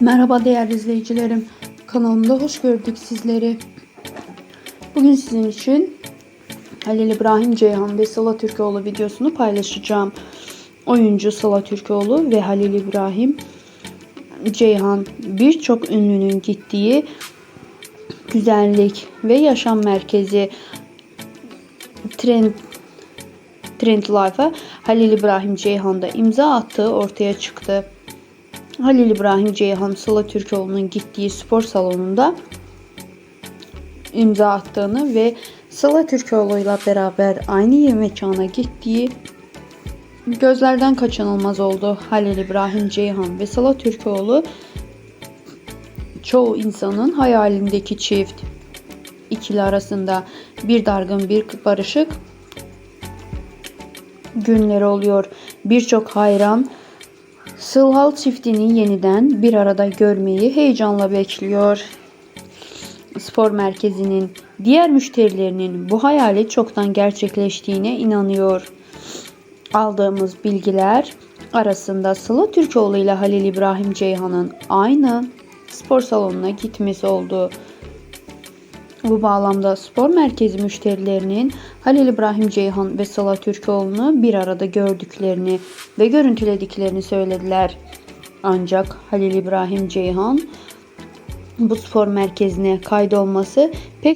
Merhaba değerli izleyicilerim. Kanalımda hoş gördük sizleri. Bugün sizin için Halil İbrahim Ceyhan ve Sıla Türkoğlu videosunu paylaşacağım. Oyuncu Sıla Türkoğlu ve Halil İbrahim Ceyhan birçok ünlünün gittiği güzellik ve yaşam merkezi Trend Trend Life'a Halil İbrahim Ceyhan'da imza attığı ortaya çıktı. Halil İbrahim Ceyhan Sıla Türkoğlu'nun gittiği spor salonunda imza attığını ve Sıla Türkoğlu'yla beraber aynı mekana gittiği gözlerden kaçınılmaz oldu. Halil İbrahim Ceyhan ve Sıla Türkoğlu çoğu insanın hayalindeki çift ikili arasında bir dargın bir barışık günleri oluyor. Birçok hayran Sılhal çiftini yeniden bir arada görmeyi heyecanla bekliyor. Spor merkezinin diğer müşterilerinin bu hayali çoktan gerçekleştiğine inanıyor. Aldığımız bilgiler arasında Sıla Türkoğlu ile Halil İbrahim Ceyhan'ın aynı spor salonuna gitmesi oldu. Bu bağlamda spor merkezi müşterilerinin Halil İbrahim Ceyhan ve Sıla Türkoğlu'nu bir arada gördüklerini ve görüntülediklerini söylediler. Ancak Halil İbrahim Ceyhan bu spor merkezine kaydolması pek